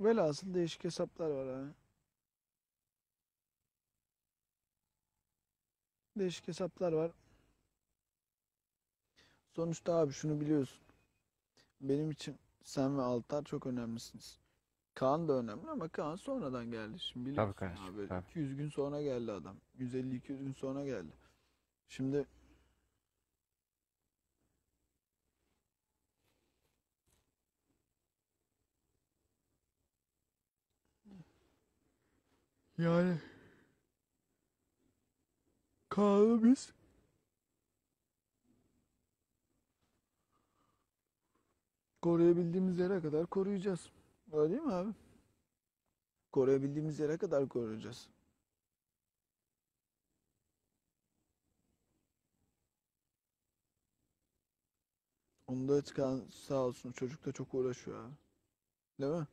Velhasıl değişik hesaplar var abi. Değişik hesaplar var. Sonuçta abi şunu biliyorsun. Benim için sen ve Altar çok önemlisiniz. Kaan da önemli ama Kaan sonradan geldi. Şimdi biliyorsun kardeşim, abi. tabii. 200 gün sonra geldi adam. 150-200 gün sonra geldi. Şimdi yani Kaan'ı biz koruyabildiğimiz yere kadar koruyacağız. Öyle değil mi abi? Koruyabildiğimiz yere kadar koruyacağız. Onda Kaan sağ olsun çocuk da çok uğraşıyor abi. Değil mi?